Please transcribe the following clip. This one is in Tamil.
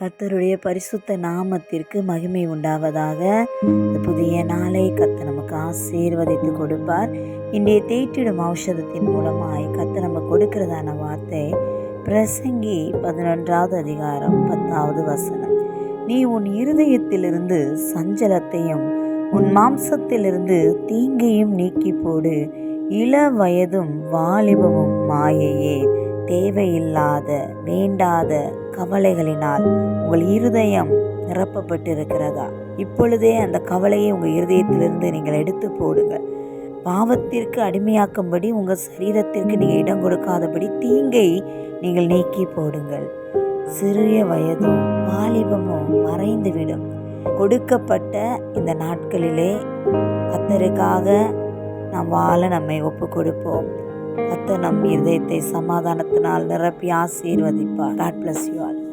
கர்த்தருடைய பரிசுத்த நாமத்திற்கு மகிமை உண்டாவதாக. இந்த புதிய நாளை கர்த்தர் நமக்கு ஆசீர்வதித்து கொடுப்பார். இன்றைய தேற்றிடும் ஔஷதத்தின் மூலமாய் கர்த்தர் நம்ம கொடுக்கிறதான வார்த்தை பிரசங்கி பதினொன்றாவது அதிகாரம் பத்தாவது வசனம். நீ உன் இருதயத்திலிருந்து சஞ்சலத்தையும் உன் மாம்சத்திலிருந்து தீங்கையும் நீக்கி போடு இள வயதும் வாலிபமும் மாயையே. தேவையில்லாத வேண்டாத கவலைகளினால் உங்கள் இருதயம் நிரப்பப்பட்டிருக்கிறதா? இப்பொழுதே அந்த கவலையை உங்கள் இருதயத்திலிருந்து நீங்கள் எடுத்து போடுங்கள். பாவத்திற்கு அடிமையாக்கும்படி உங்கள் சரீரத்திற்கு நீங்கள் இடம் கொடுக்காதபடி தீங்கை நீங்கள் நீக்கி போடுங்கள். சிறிய வயதும் வாலிபமும் மறைந்துவிடும். கொடுக்கப்பட்ட இந்த நாட்களிலே கத்தருக்காக நாம் வாழ நம்மை ஒப்பு கொடுப்போம் கத்த நம் இருதயத்தை சமாதானத்தினால் நிரப்பி ஆசீர்வதிப்பார். God bless you all